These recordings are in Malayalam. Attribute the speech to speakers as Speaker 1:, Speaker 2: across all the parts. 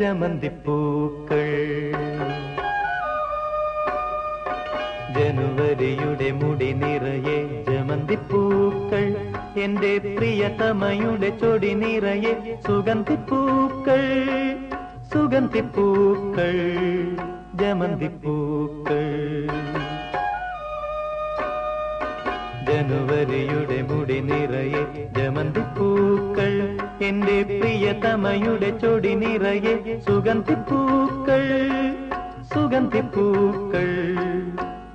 Speaker 1: ജമന്തിപ്പൂക്കൾ ജനുവരിയുടെ മുടി നിറയെ ജമന്തിപ്പൂക്കൾ. എന്റെ പ്രിയതമയുടെ ചൊടി നിറയെ സുഗന്ധിപ്പൂക്കൾ. സുഗന്ധിപ്പൂക്കൾ ജമന്തിപ്പൂക്കൾ. ജനുവരിയുടെ മുടി നിറയെ ജമന്തിപ്പൂക്കൾ. എന്റെ പ്രിയതമയുടെ ചൊടി നിറയെ സുഗന്ധിപ്പൂക്കൾ സുഗന്ധിപ്പൂക്കൾ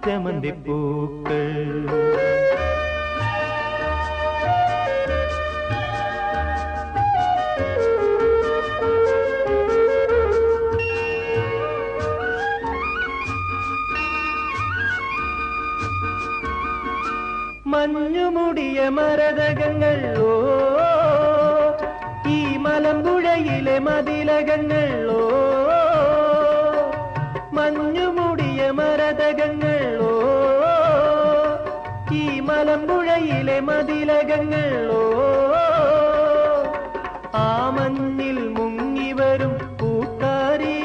Speaker 1: ചമന്തിപ്പൂക്കൾ മഞ്ഞുമുടിയ മരതകങ്ങൾ ഓ ഈ മലമ്പുഴയിലെ മതിലകങ്ങൾ ഓ മഞ്ഞുമുടിയ ഈ മലമ്പുഴയിലെ മതിലകങ്ങൾ ഓ ആ മഞ്ഞിൽ മുങ്ങിവരും പൂക്കാരി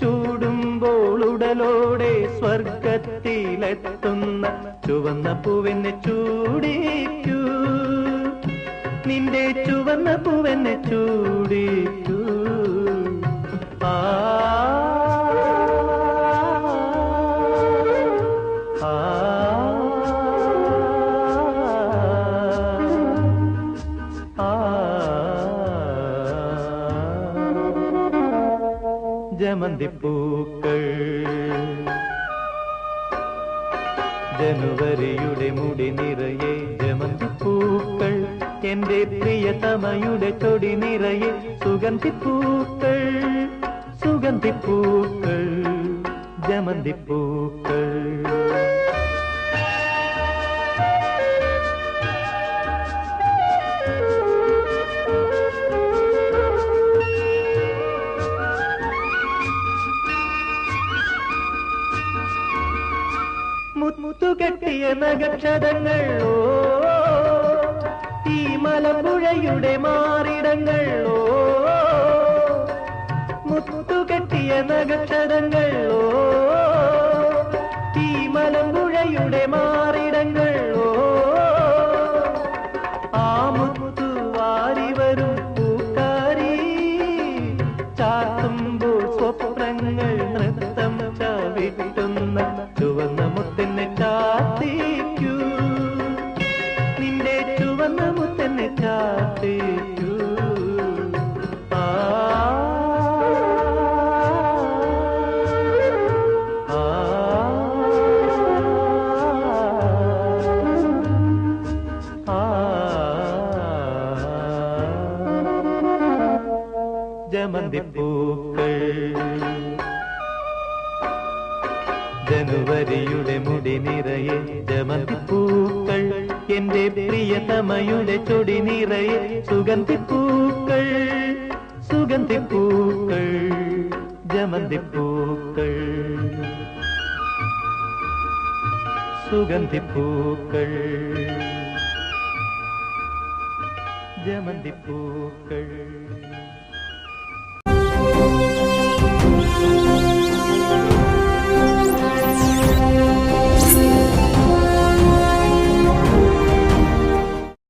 Speaker 1: ചൂടുമ്പോൾ ഉടലോടെ സ്വർഗത്തിലെത്തുന്ന ചുവന്ന പൂവെന്നെ ചൂടിക്കൂ. നിന്റെ ചുവന്ന പൂവെന്നെ ചൂടിച്ചു ആ. ജമന്തിപ്പൂക്കൾ ജനുവരിയുടെ മുടി നിറയെ ജമന്തിപ്പൂക്കൾ എന്റെ പ്രിയതമയുടെ തൊടി നിറയെ സുഗന്ധിപ്പൂക്കൾ സുഗന്ധിപ്പൂക്കൾ ജമന്തിപ്പൂക്കൾ. മുത്തുകെട്ടിയ നഗക്ഷതങ്ങൾ ഓ മലമ്പുഴയുടെ മാറിടങ്ങൾ ഓ. മുത്തുകെട്ടിയ നഗക്ഷതങ്ങൾ ഓ. ജമന്തിപ്പൂക്കൾ ജനുവരിയുടെ മുടി നിറയെ ജമന്തിപ്പൂക്കൾ. എന്റെ പ്രിയതമയുടെ ചൊടി നിറയെ സുഗന്ധിപ്പൂക്കൾ. സുഗന്ധിപ്പൂക്കൾ ജമന്തിപ്പൂക്കൾ. സുഗന്ധിപ്പൂക്കൾ ജമന്തിപ്പൂക്കൾ. Thank you.